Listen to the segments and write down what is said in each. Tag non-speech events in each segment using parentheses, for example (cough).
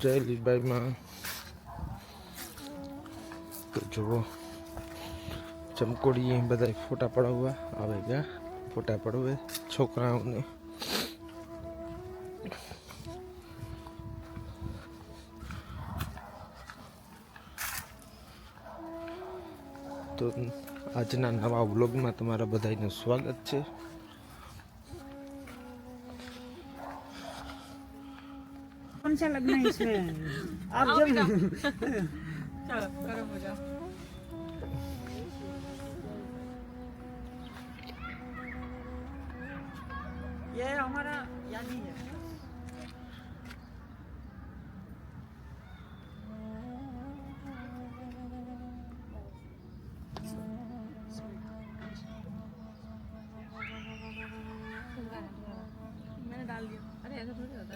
જય લીબાઈમાં તો જુઓ. ચમકોડી બધા ફોટા પડાવવા આવે ગયા. ફોટા પડાવે છોકરાઓને. તો આજના નવા વ્લોગમાં તમારા બધાનું સ્વાગત છે. લગ્ન છે. આપ જેમ. (laughs) ચાલો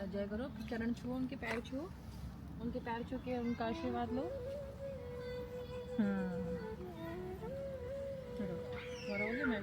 जय करो चरण छुओ उनके पैर छुओ उनके पैर छू के उनका आशीर्वाद लो हाँ चलो करोगे मैं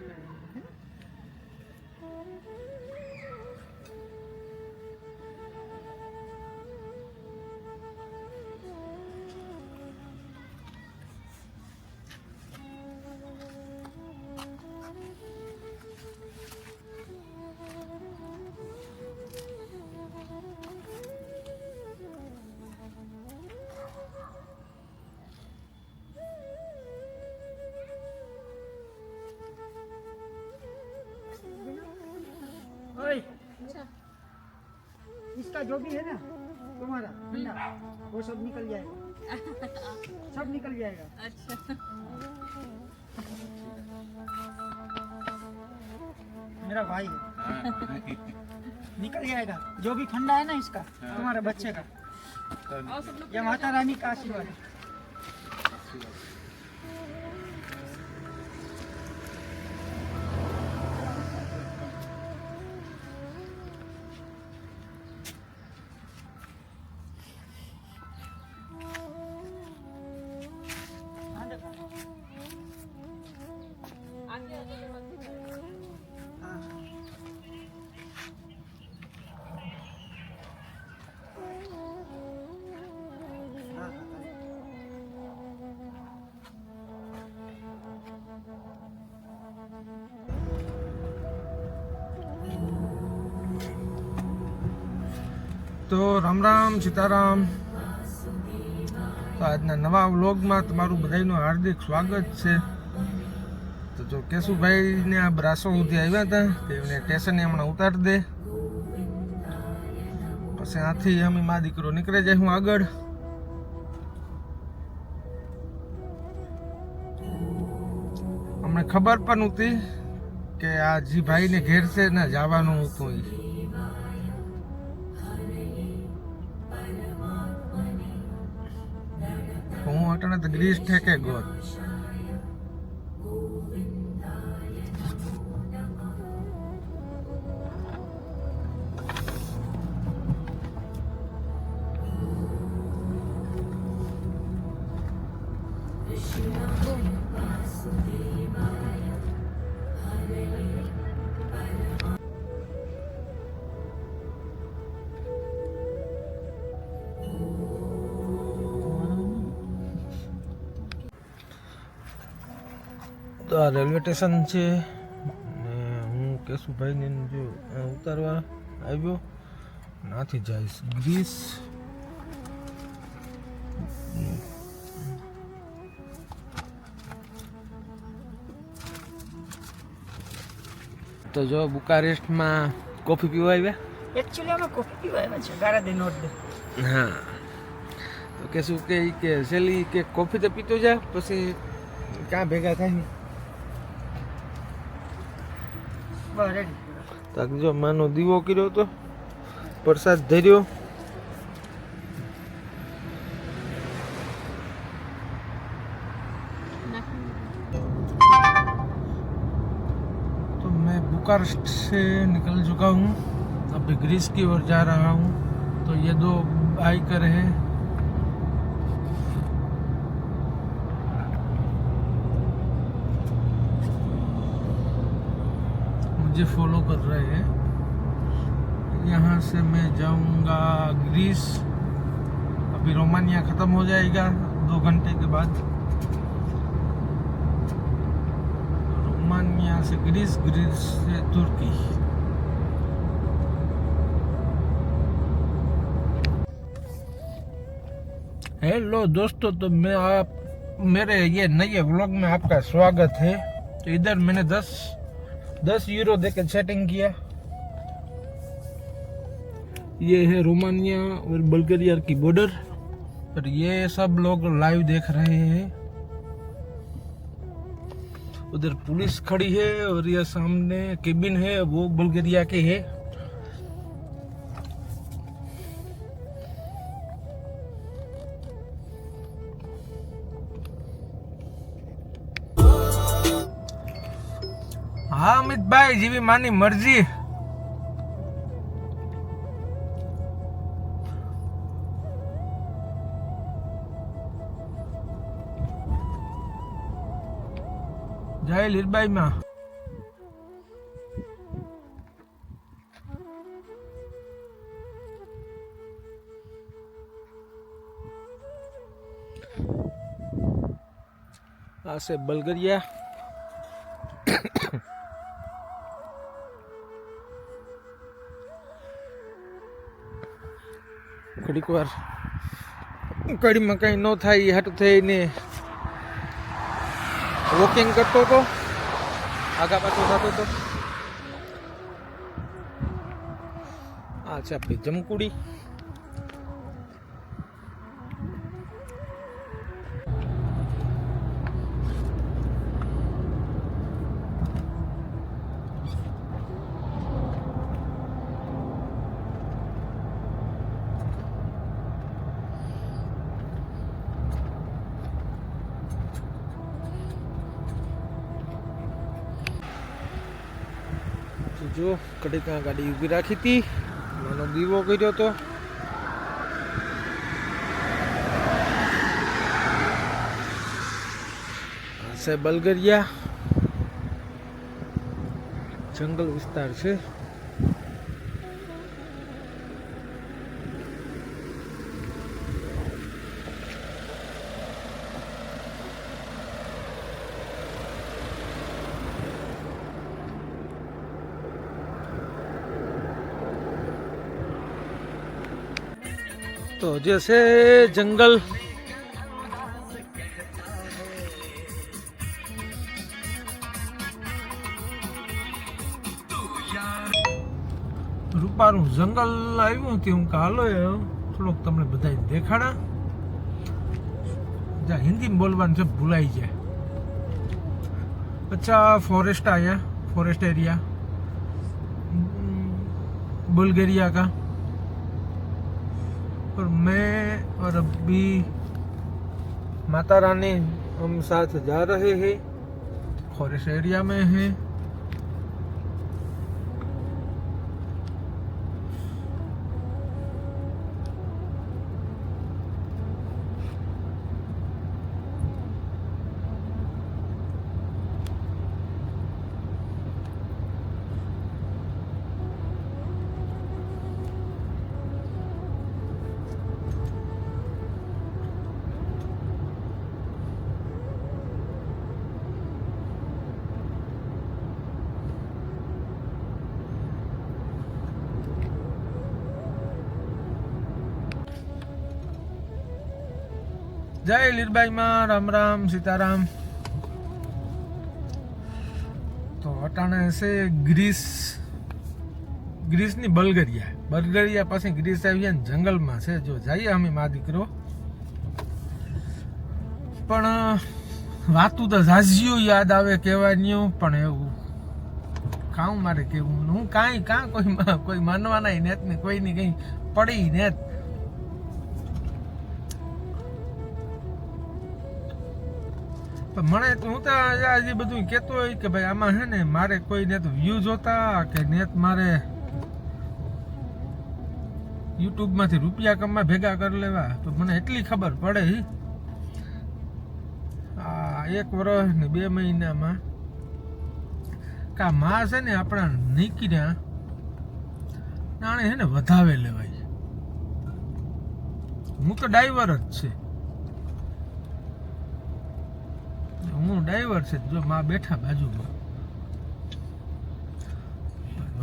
इसका जो भी है ना तुम्हारा ठंडा वो सब निकल जाएगा। सब निकल जाएगा। अच्छा। मेरा भाई है। निकल जाएगा। जो भी ठंडा है ना इसका तुम्हारे बच्चे का। और सब लोग ये माता रानी का आशीर्वाद है। તો રામ રામ, સીતારામ. તો આજના નવા વ્લોગમાં તમારું બધાનું હાર્દિક સ્વાગત છે. તો જો કેશુભાઈને આ બ્રાસો સુધી આવ્યા હતા તેમને સ્ટેશને હમણાં ઉતારી દે. પછી આથી અમે મા દીકરો નીકળે જાય હું આગળ. અમને ખબર પણ હતી કે આ જી ભાઈને ઘેર છે ને જવાનું હતું ઈ હું અટણે તો ગ્રીસ ઠેકે ગયો આ રેલવે સ્ટેશન છે. ને હું કેશુભાઈને જો ઉતારવા આવ્યો. નાથી જઈશ ગ્રીસ. તો જો બુકારેસ્ટમાં કોફી પીવા આવ્યા? એકચ્યુઅલી અમે કોફી પીવા આવ્યા છે ગારા દે નોટ દે. હા. તો કે શું કે કે સેલી કે કોફી તો પીતો જા પછી ક્યાં ભેગા થાય તાક જો માનો દીવો કર્યો તો પ્રસાદ ધર્યો तो मैं बुकारेस्ट से निकल चुका हूँ अभी ग्रीस की ओर जा रहा हूँ तो ये दो बाइकर हैं मुझे फॉलो कर रहे हैं। यहाँ से मैं जाऊँगा ग्रीस फिर रोमानिया खत्म हो जाएगा, दो घंटे के बाद। रोमानिया से ग्रीस ग्रीस से तुर्की हेलो दोस्तों तो मैं आप, मेरे ये नए व्लॉग में आपका स्वागत है। तो इधर मैंने दस यूरो देकर सेटिंग किया। ये है रोमानिया और बल्गेरिया की बॉर्डर और ये सब लोग लाइव देख रहे हैं। उधर पुलिस खड़ी है और ये सामने केबिन है, वो बल्गेरिया के है। હા અમિતભાઈ જેવી માની મરજી. જય લીરબાઈ માં. આ છે બલ્ગરિયા. ઘડીક વાર કડીમાં કંઈ ન થાય એ હાટું થઈને વોકિંગ કરતો હતો. આગા પાછો થતો હતો. આ છે આપણી જમકુડી તો જો ત્યાં ગાડી ઊભી રાખી હતી. નાનો દીવો કર્યો હતો. છે બલગરિયા. જંગલ વિસ્તાર છે. તો જે છે જંગલ. રૂપારું જંગલ આવ્યું હતું હું કાલો થોડોક તમને બધા દેખાડા. જ્યાં હિન્દીમાં બોલવાનું છે, ભૂલાઈ જાય. અચ્છા ફોરેસ્ટ આયા ફોરેસ્ટ એરિયા બુલગેરિયા કા? और मैं और अभी माता रानी हम साथ जा रहे हैं फॉरेस्ट एरिया में हैं જય લીરબાઈમાં, રામ રામ, સીતારામ. તો અટાણે છે ગ્રીસ, ગ્રીસની બલ્ગરિયા. બલ્ગરિયા પાસે ગ્રીસ આવી ને જંગલમાં છે. જો જઈએ અમે, મા દીકરો. પણ વાતું તો ઝાઝિયું યાદ આવે કહેવાનું પણ એવું કાઉ મારે કેવું હું કાંઈ, કાં કોઈ કોઈ માનવાના નેત ને કોઈની કંઈ પડી નેત. પણ મને હું તો આજે બધું કહેતો હોય કે ભાઈ આમાં હે ને મારે કોઈ નેત વ્યૂ જોતા કે નેત મારે યુટ્યુબમાંથી રૂપિયા કમા ભેગા કરી લેવા, તો મને એટલી ખબર પડે આ એક વર્ષ ને બે મહિનામાં કા માં છે ને આપણા નીકળ્યા, નાણે હે ને વધાવે લેવાય. હું તો ડ્રાઈવર જ છે. હું ડ્રાઈવર છે, જો માં બેઠા બાજુમાં.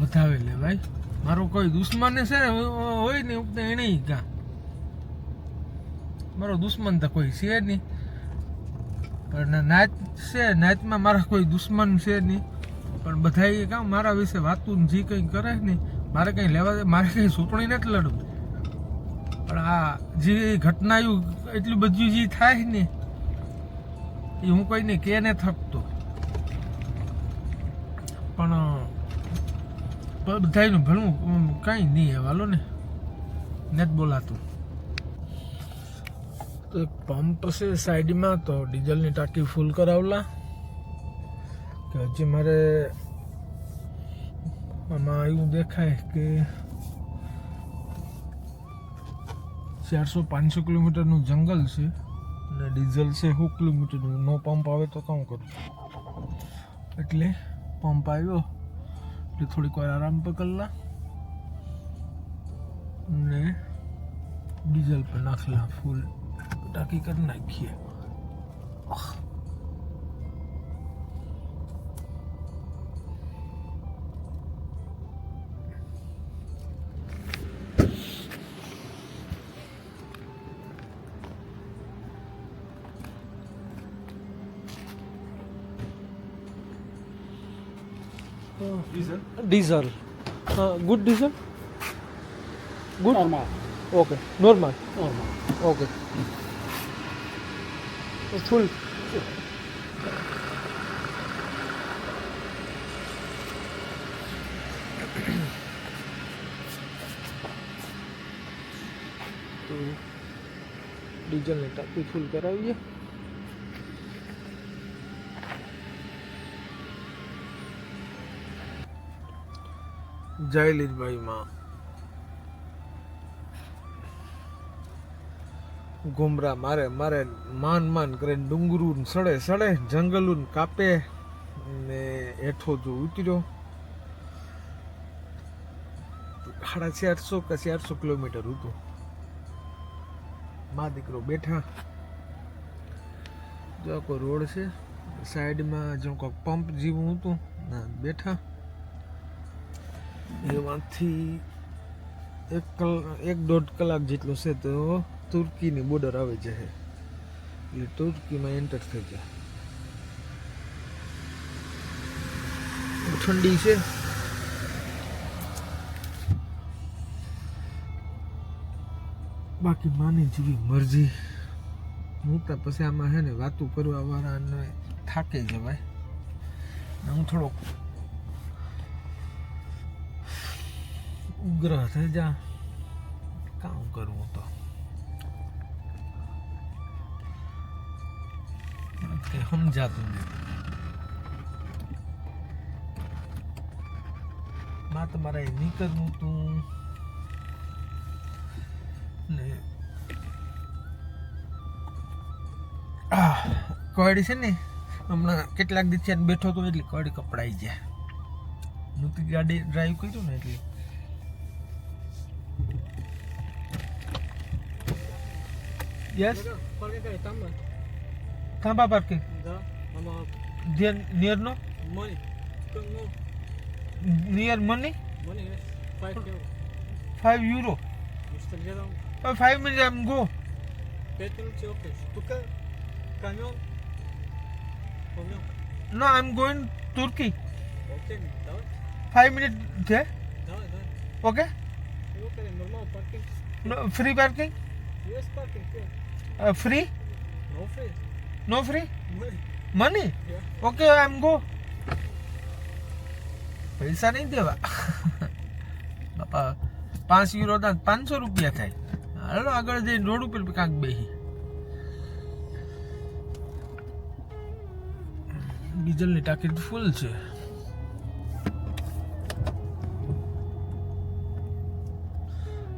વધાવે લે ભાઈ મારો કોઈ દુશ્મન છે ને હોય ને ઉપને એને કા. મારો દુશ્મન તો કોઈ છે નહીં. પણ નાચ છે નાચમાં મારા કોઈ દુશ્મન છે નહીં. પણ બધા કામ મારા વિશે વાતું જે કંઈ કરે ને મારે કંઈ લેવા દે, મારે કંઈ ચૂંટણી નથી લડવું. પણ આ જે ઘટનાયું, એટલું બધું જે થાય ને એ હું કોઈને કે ને થકતો. પણ બધાનું ભણવું કાંઈ નહીં હવાલો ને. નથી બોલાતું. તો પંપ છે સાઈડમાં, તો ડીઝલની ટાંકી ફૂલ કરાવલા. કે હજી મારે આમાં એવું દેખાય કે ચારસો પાંચસો કિલોમીટરનું જંગલ છે. અને ડીઝલ છે હું કિલોમીટરનું. નો પંપ આવે તો કામ કરું એટલે પંપ આવ્યો. એટલે થોડીક વાર આરામ પર કરલા ને ડીઝલ પર નાખલા. ફૂલ ટાંકી કરી નાખીએ. Diesel good diesel good normal okay normal normal okay full તો ડીઝલની ટાંકી ફૂલ કરાવીએ. જય લીલભાઈમાં. ઘુમરા મારે મારે માન માન કરીને ડુંગરું સડે સડે, જંગલું કાપે ને હેઠો જો ઉતર્યો. સાડા ચારસો કે ચારસો કિલોમીટર હતું મા દીકરો બેઠા. જો કોઈ રોડ છે, સાઈડમાં જો કોઈ પંપ જેવું હતું બેઠા. એમાંથી એક કલ, એક દોઢ કલાક જેટલો છે તો તુર્કીની બોર્ડર આવે છે એટલે તુર્કીમાં એન્ટર થઈ જાય. ઠંડી છે. બાકી માની જેવી મરજી. હું તો પછી આમાં હે ને વાતું કરવા વાળાને થાકી જવાય. હું થોડોક ઉગ્ર થઈ જા કામ કરવું તો. સમજાતું નથી માં તમારે નીકળવું તું. ને કોડી છે ને, હમણાં કેટલાક દિવસ બેઠો તો એટલે કોડી કપડાઈ જાય. નહોતી ગાડી ડ્રાઈવ કર્યું ને એટલે yes થાંભા parking near no near money five euro five minute આમ go no I am going Turkey five minute free no free money okay am go પૈસા નહીં દેવા. (laughs) બાપા પાંચ યુરો ના પાંચસો રૂપિયા થાય. હાલો આગળ જઈને રોડ ઉપર કાંક બેહી. ડીઝલની ટાંકી ફૂલ છે.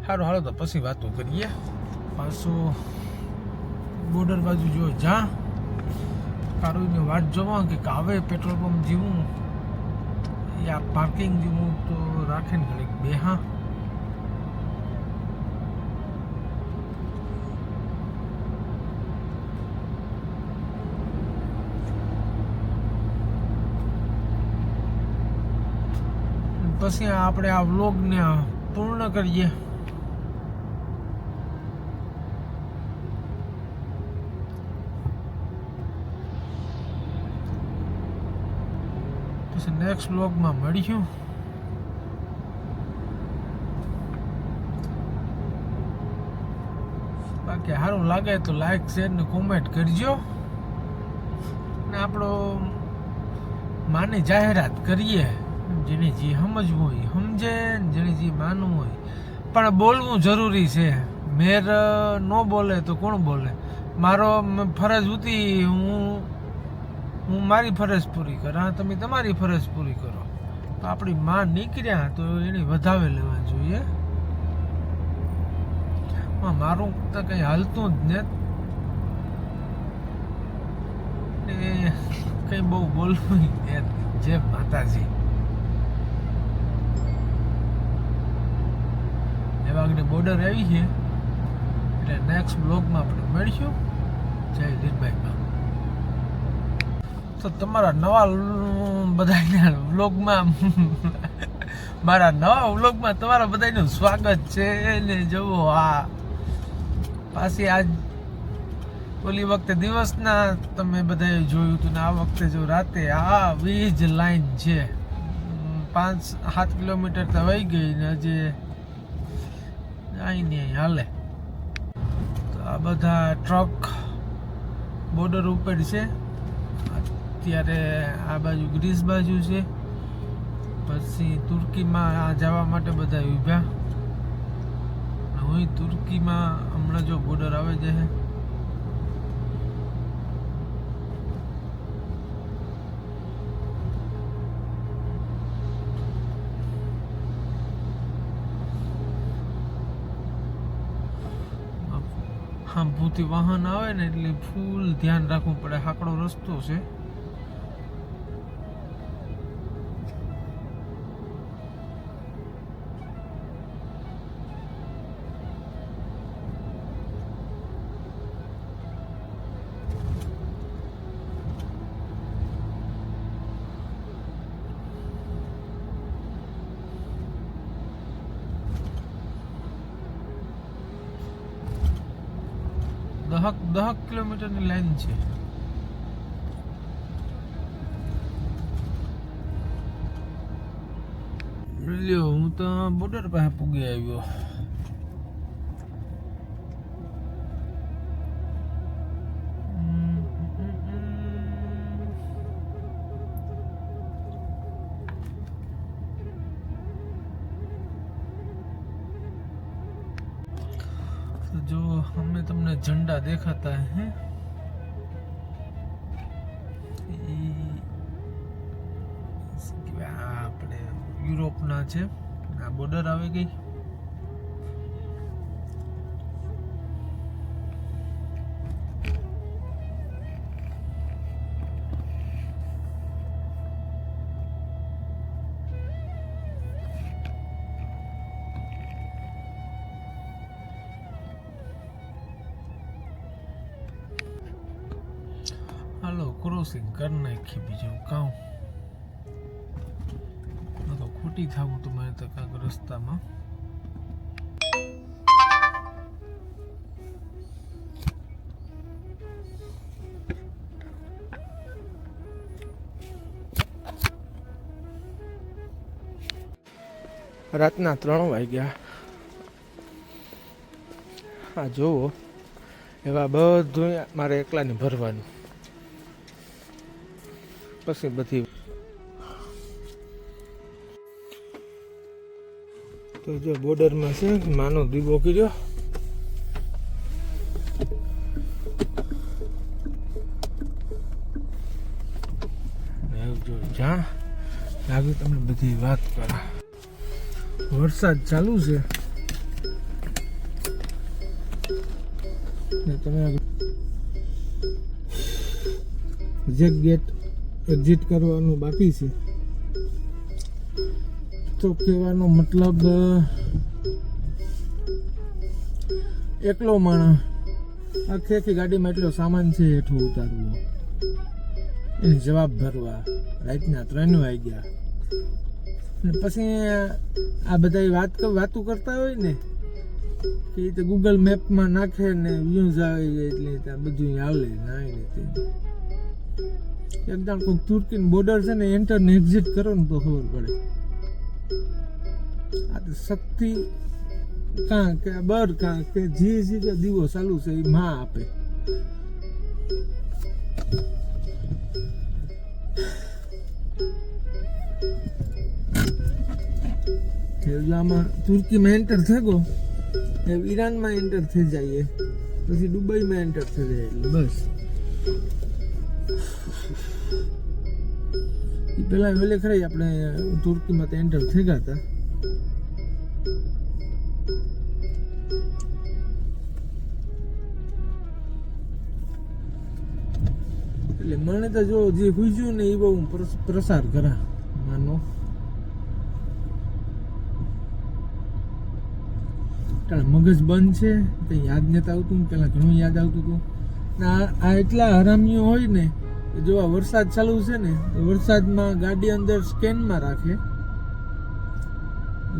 સારું હાલો તો પછી વાતો કરીએ. પાછું બોર્ડર બાજુ જો જા. કારોની વાત જોવા કે કાવે પેટ્રોલ પંપ જીવું. યા પાર્કિંગ જીવું તો રાખે ને ઘડીક બે, હા. પછી આપણે આ વ્લોગને પૂર્ણ કરીએ. પછી નેક્સ્ટ બ્લોગમાં મળીશું. બાકી સારું લાગે તો લાઈક શેર ને કોમેન્ટ કરજો. ને આપણો માની જાહેરાત કરીએ. જેને જે સમજવું હોય સમજે જેને જે માનવું હોય. પણ બોલવું જરૂરી છે. મેર ન બોલે તો કોણ બોલે? મારો ફરજ હતી હું હું મારી ફરજ પૂરી કર. હા, તમે તમારી ફરજ પૂરી કરો. આપણી માં નીકળ્યા તો એને વધાવે લેવા જોઈએ. મારું તો કંઈ હાલતું જ ને. કંઈ બહુ બોલવું જય માતાજી. એવાગની બોર્ડર આવી છે. એટલે નેક્સ્ટ બ્લોગમાં આપણે મળીશું. જય લીલભાઈમાં તો તમારા નવા બધાના વ્લોગમાં મારા નવા વ્લોગમાં તમારા બધાનું સ્વાગત છે ને જુઓ આ. પાછી આજ ઓલી વખતે દિવસના તમે બધાએ જોયું હતું ને આ વખતે જો રાતે આ વીજ લાઈન છે. પાંચ, સાત કિલોમીટર તો વહી ગઈ ને હજી અહીં ને હાલે. તો આ બધા ટ્રક બોર્ડર ઉપર છે. અત્યારે આ બાજુ ગ્રીસ બાજુ છે. પછી તુર્કીમાં જવા માટે બધા ઊભા. હું તુર્કીમાં હમણાં જો બોર્ડર આવે છે. હા ભૂતી વાહન આવે ને એટલે ફૂલ ધ્યાન રાખવું પડે. હાકડો રસ્તો છે. દહક દહક કિલોમીટરની લાઈન છે. લ્યો હું તો બોર્ડર પાસે પૂગી આવ્યો. હમે તમને ઝંડા દેખાતા હે ઈ શું કહેવાય, આ આપણે યુરોપના છે આ બોર્ડર આવી ગઈ ક્રોસિંગ કરી નાખી બીજું ન તો ખોટી થવું તમારે તો કાંઈક રસ્તામાં. રાતના ત્રણ વાગ્યા. આ જુઓ, એવા બધું મારે એકલાને ભરવાનું. પછી બધી તો જો બોર્ડરમાં છે, માનો દીવો કર્યો જો જ્યાં લાગે તમને બધી વાત કરા. વરસાદ ચાલુ છે. ને તમે એક્ઝેક્ટ ગેટ એક્ઝિટ કરવાનું બાકી છે. તો કહેવાનો મતલબ એકલો માણસ આખી આખી ગાડીમાં એટલો સામાન છે હેઠું ઉતારવું. એને જવાબ ભરવા. રાતના ત્રણ વાગ્યા. ને પછી આ બધા વાત વાતો કરતા હોય ને, કે તે ગૂગલ મેપમાં નાખે ને વ્યૂઝ આવી જાય એટલે ત્યાં બધું આવે ના ને તે એકદમ કોઈ તુર્કી બોર્ડર છે ને એન્ટર ને એક્ઝિટ કરો ને તો ખબર પડે. આ તો શક્તિ કાં કે બર કાં કે જે જે દીવો ચાલુ છે, એ માં આપે. આમાં તુર્કીમાં એન્ટર એ ઈરાનમાં એન્ટર થઈ જઈએ. પછી દુબઈમાં એન્ટર થઈ જાય. એટલે બસ. પેલા વેલે ખરી આપણે તુર્કીમાં તો એન્ટર થઈ ગયા હતા. એટલે મને તો જો જે હુજ્યું ને એ બહુ પ્રસાર કરા, માનો. મગજ બંધ છે, કંઈ યાદ નથી આવતું, પેલા ઘણું યાદ આવતું હતું. આ એટલા હરામીઓ હોય ને જો આ વરસાદ ચાલુ છે ને વરસાદમાં ગાડી અંદર સ્કેનમાં રાખે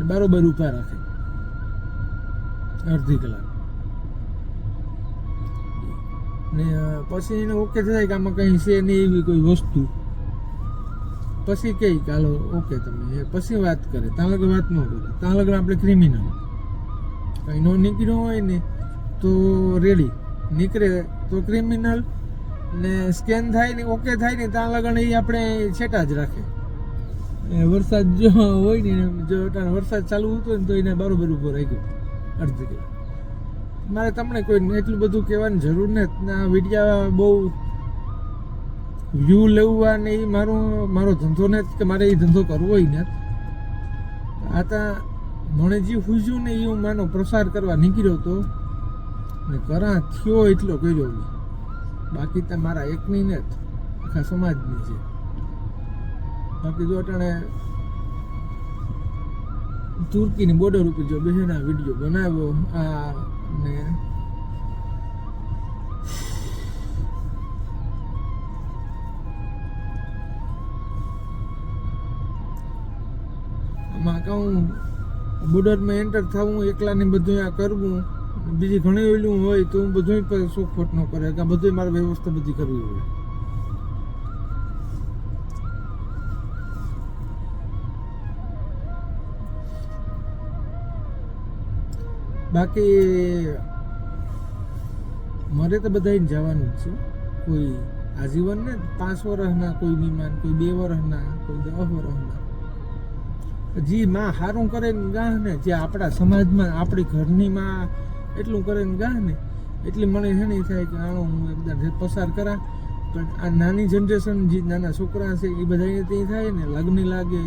બરોબર ઊભા રાખે. અડધી કલાક. ને પછી એને ઓકે થાય કે આમાં કંઈ છે નહીં એવી કોઈ વસ્તુ. પછી કહે કે ઓકે તમે. પછી વાત કરે. ત્યાં લગ્ન વાત ન કરે. ત્યાં લગન આપણે ક્રિમિનલ કંઈ ન નીકળ્યો હોય ને, તો રેડી નીકળે તો ક્રિમિનલ ને સ્કેન થાય ને ઓકે થાય ને ત્યાં લગન એ આપણે છેટા જ રાખે. એ વરસાદ જો હોય ને જો વરસાદ ચાલુ હતો ને તો એને બરોબર ઊભો રાખ્યો. અડધી કલાક મારે તમને કોઈ એટલું બધું કહેવાની જરૂર નથી. ના વિડીયા બહુ વ્યૂ લેવા ને એ મારો મારો ધંધો ને કે મારે એ ધંધો કરવો ને આ તા મને જે હુજ્યું ને એ હું માનો પ્રસાર કરવા નીકળ્યો હતો ને કરા થયો એટલો કર્યો. બાકી તો મારા એકની ને આખા સમાજની છે. બાકી જો અટાણે તુર્કીની બોર્ડર ઉપર જો બહેના વીડિયો બનાવ્યો, આ ને આમાં કહું બોર્ડરમાં એન્ટર થવું, એકલાને બધું આ કરવું બીજી ઘણી ઓલું હોય તો હું બધું શોખોટ ન કરે, કે બધું મારે વ્યવસ્થા બધી કરવી હોય. બાકી, મારે તો બધાને જવાનું જ છે. કોઈ આજીવન ને પાંચ વર્ષના કોઈ વિમાન, કોઈ બે વર્ષના કોઈ દસ વર્ષના જી, માં સારું કરે ગાહ ને જે આપણા સમાજમાં, આપણી ઘરની માં એટલું કરે ને ગાહ ને, એટલી મને છે ને થાય કે આનો હું એકદમ પસાર કરા. પણ આ નાની જનરેશન જે નાના છોકરા છે એ બધા તે થાય ને, લગ્ન લાગે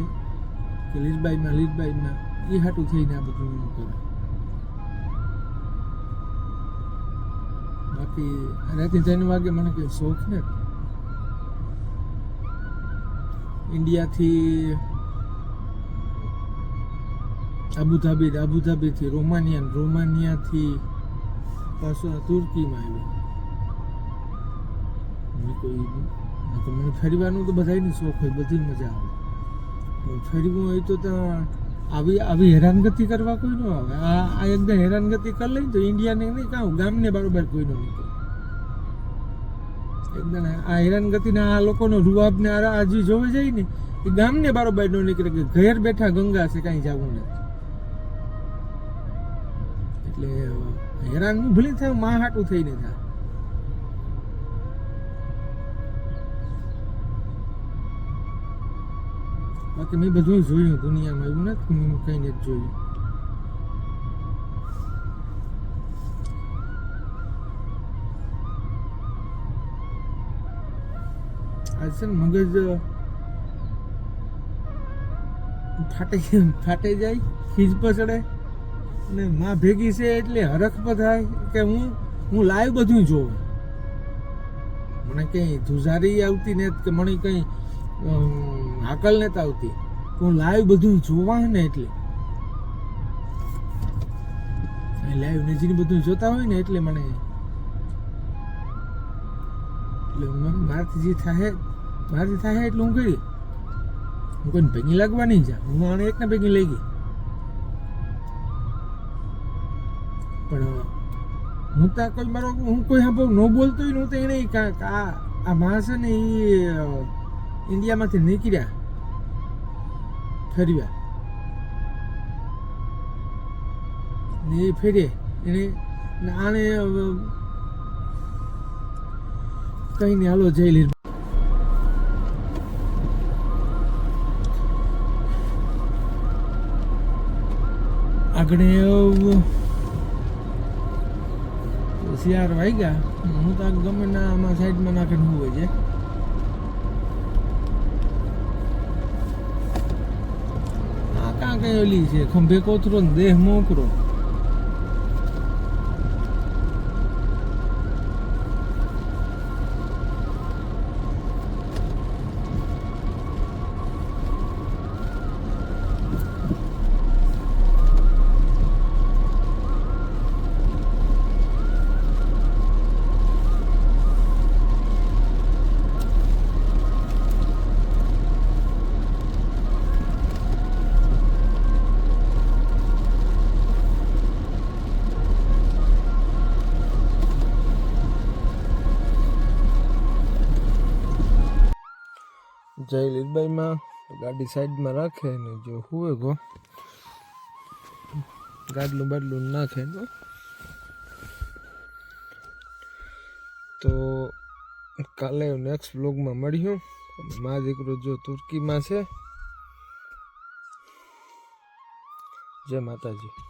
કે લીજબાઈમાં લીજબાઈમાં એ હાટું થઈને આ બધું એવું કરે. બાકી રાતે ત્રણ વાગે મને કંઈ શોખ ને ઇન્ડિયાથી અબુધાબી આબુધાબીથી રોમાનિયા રોમાનિયાથી પાછો તુર્કીમાં આવ્યો. કોઈ તો મને ફરવાનું તો બધાને શોખ હોય, બધી મજા આવે. ફેરવું હોય તો ત્યાં આવી આવી હેરાનગતિ કરવા કોઈ ન આવે. આ આ એકદમ હેરાનગતિ કરી લઈને તો ઇન્ડિયાને નહીં કહું ગામને બરોબર કોઈનો નીકળે. એકદમ આ હેરાનગતિના આ લોકોનો રૂઆબને આ આ જોવા જોવે જાય ને, એ ગામને બરોબર નો નીકળે કે ઘેર બેઠા ગંગા છે, કાંઈ જવું નથી. હેરાન હું ભલે થાયમાં હાટું થઈને થાય. બાકી મેં બધું જોયું, દુનિયામાં એવું નથી હું કંઈ નથી જોયું. આજ છે ને મગજ ફાટે ફાટે જાય, ખીજ પર ને માં ભેગી છે એટલે હરખ થાય કે હું હું લાઈવ બધું જોઉં. મને કંઈ ધુઝારી આવતી ને કે મને કંઈ હાકલ નથી આવતી. હું લાઈવ બધું જોવા ને એટલે. લાઈવ નજીક બધું જોતા હોય ને એટલે મને, એટલે મારાથી જે થાય, મારાથી થાય એટલે હું કરી. હું કોઈને ભેગી લાગવા નહીં જા હું આને એકને ભેગી લઈ ગઈ. હું કોઈ મારો હું કોઈ હા ન બોલતો હું એને કા આ આ માણસ ને એ ઇન્ડિયામાંથી નીકળ્યા. ફેરવ્યા ને એ ફેરે એને આને કઈ નહીં, હાલો જઈ લીધું આગળ શિયાર વાગ્યા. હું તો ગમે ના આમાં સાઈડમાં નાખીને હું હોય છે. આ કાં કઈ ઓલી છે. ખંભે કોતરો ને દેહ મોકરો જય લીલબાઈમાં ગાડી સાઈડમાં રાખે ને જો હુએ ગો. ગાડલું બાડલું નાખે ને તો કાલે નેક્સ્ટ બ્લોગમાં મળ્યું મા દીકરો જો તુર્કીમાં છે. જય માતાજી.